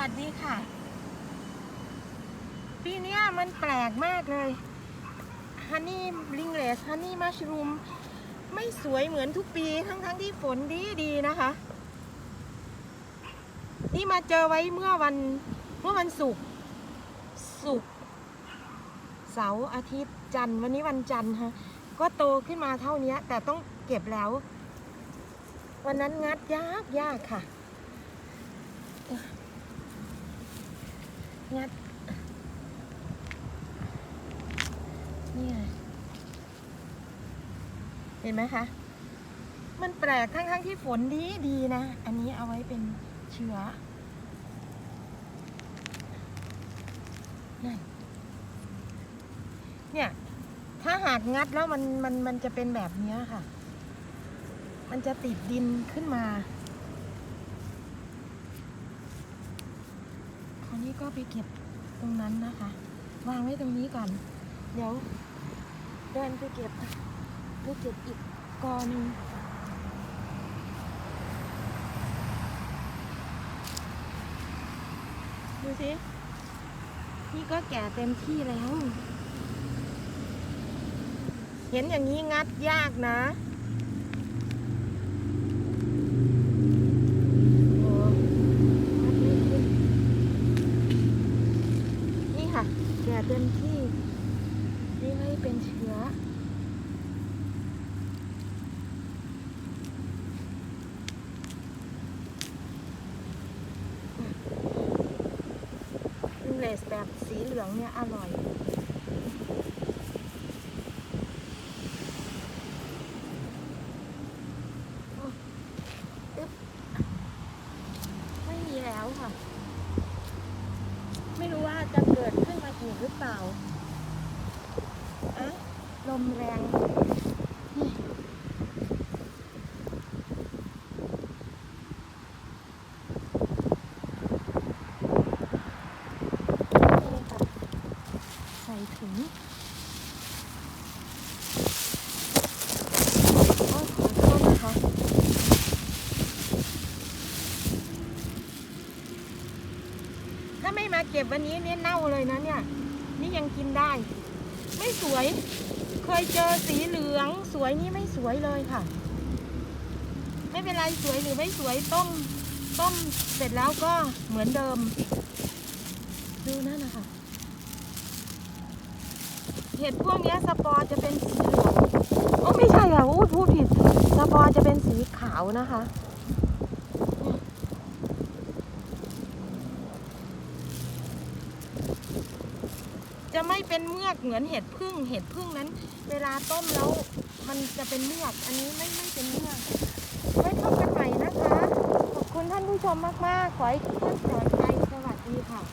วัสดีค่ะ ปีนี้มันแปลกมากเลย ฮันนี่ลิงเลสฮันนี่มัชรูมไม่สวยเหมือนทุกปีทั้งๆทที่ฝนดีดีๆนะคะ นี่มาเจอไว้เมื่อวันเมื่อวันศุกร์ศุกร์เสาร์อาทิตย์จันทร์วันนี้วันจันทร์ฮะก็โตขึ้นมาเท่านี้แต่ต้องเก็บแล้ว วันนั้นงัดยากยากค่ะ งัดนี่ยเห็นไหมคะ มันแปลกทั้งๆที่ฝนดีดีนะ อันนี้เอาไว้เป็นเชื้อนั่นเนี่ย ถ้าหากงัดแล้วมันมันมันจะเป็นแบบนี้ค่ะ มันจะติดดินขึ้นมา นี่ก็ไปเก็บตรงนั้นนะคะ วางไว้ตรงนี้ก่อน เดี๋ยวเดินไปเก็บไปเก็บอีกกอหนึ่งดูสินี่ก็แก่เต็มที่แล้ว เห็นอย่างนี้งัดยากนะ โอ้งัดไม่ขึ้น นี่ค่ะ แก่เต็มที่นี่ไม่เป็นเชื้อเลสแบบสีเหลืองเนี่ย อร่อย โอ้อึ๊บไม่มีแล้วค่ะ ไม่รู้ว่าจะเกิดขึ้นมาอีกหรือเปล่าอะล มแรงใส่ถุงโอ้ยขอนะคะถ้าไม่มาเก็บวันนี้เนี่ยเน่าเลยนะเนี่ย นี่ยังกินได้ ไม่สวย เคยเจอสีเหลืองสวยนี่ไม่สวยเลยค่ะ ไม่เป็นไรสวยหรือไม่สวยต้มต้มเสร็จแล้วก็เหมือนเดิม ดูนั่นนะคะเห็ดพวกนี้สปอร์จะเป็นสีเหลืองโอ้ไม่ใช่ค่ะอู้พูดผิดสปอร์จะเป็นสีขาวนะคะ จะไม่เป็นเมือกเหมือนเห็ดพึ่ง เห็ดพึ่งนั้น เวลาต้มแล้วมันจะเป็นเมือก อันนี้ไม่ไม่เป็นเมือกไว้พบกันใหม่นะคะ ขอบคุณท่านผู้ชมมากๆ ขอให้ทุกท่านปลอดภัยสวัสดีค่ะ